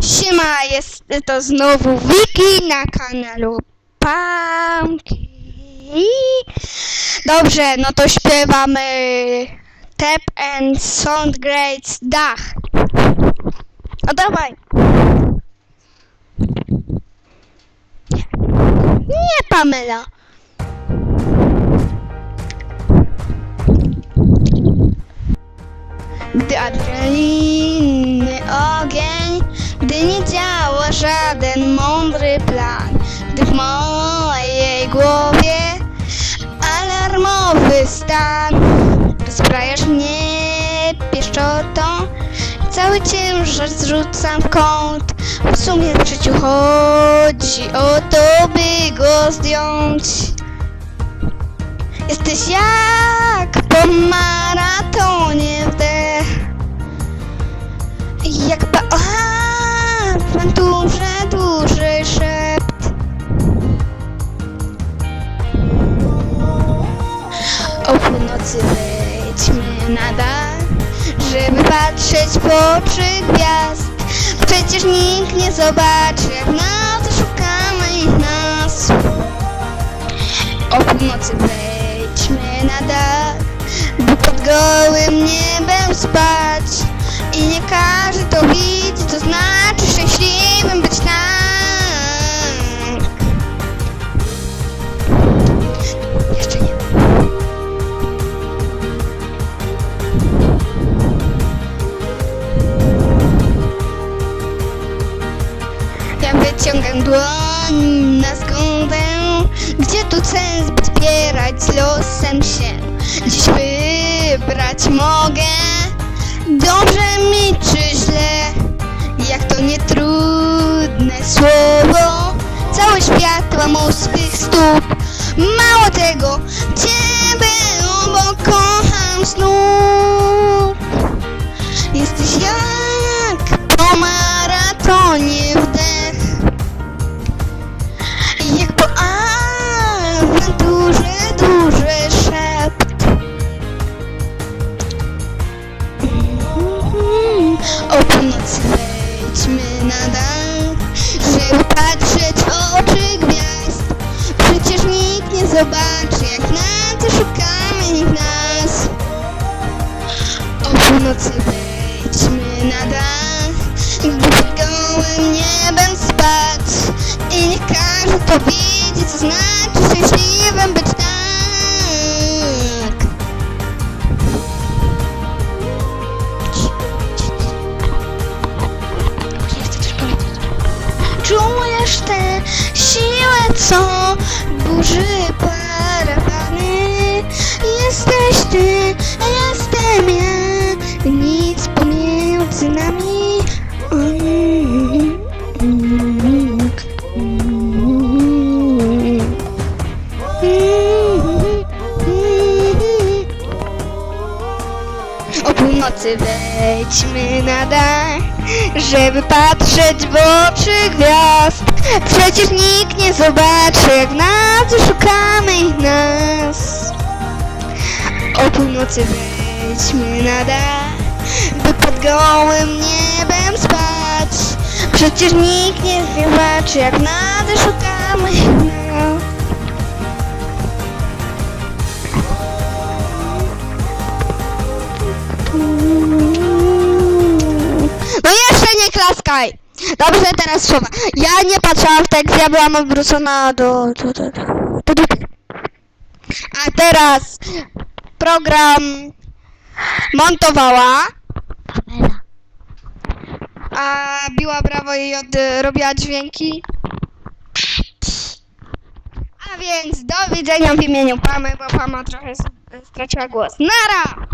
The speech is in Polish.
Siema, jest to znowu Wiki na kanale Pamki. Dobrze, no to śpiewamy Tap and Sound Grades Dach. No dawaj. Nie, Pamela. Gdy adrenaliny ogień, nie działa żaden mądry plan, gdy w mojej głowie alarmowy stan, rozbrajasz mnie pieszczotą, cały ciężar zrzucam w kąt. W sumie w życiu chodzi o to, by go zdjąć. Jesteś jak po maratonie wdech Jak pa... O północy wejdźmy na dach Żeby patrzeć w oczy gwiazd Przecież nikt nie zobaczy jak nas szukamy ich nas o północy wejdźmy na dach, by pod gołym niebem spać. I nie każdy to widzi, to znaczy na skąpę. Gdzie tu sens zbierać losem się? Dziś wybrać mogę. Dobrze mi czy źle? Jak to nietrudne słowo. Cały świat łamał swych stóp. Mało tego Ciebie obok kocham Jesteś jak po maratonie O północy wejdźmy na dach Żeby patrzeć oczy gwiazd. Przecież nikt nie zobaczy jak na to szukamy ich nas. O północy wejdźmy na dach Gdy pod gołym niebem spać I niech każdy to widzi, co znaczy szczęśliwym burzy parawany Jesteś ty, jestem ja Nic pomiędzy nami. O północy wejdźmy na dach, żeby patrzeć w oczy gwiazd. Przecież nikt nie zobaczy, jak nas szukamy ich nas. O północy wejdźmy na dach, by pod gołym niebem spać. Przecież nikt nie zobaczy, jak nas szukamy ich nas. No jeszcze nie klaskaj! Dobrze, teraz słowa. Ja nie patrzyłam w tekst, ja byłam obrócona do... do, do, do, do dupy. A teraz program montowała. A biła brawo i od, robiła dźwięki. A więc do widzenia w imieniu Pamy, bo Pama trochę straciła głos. Nara!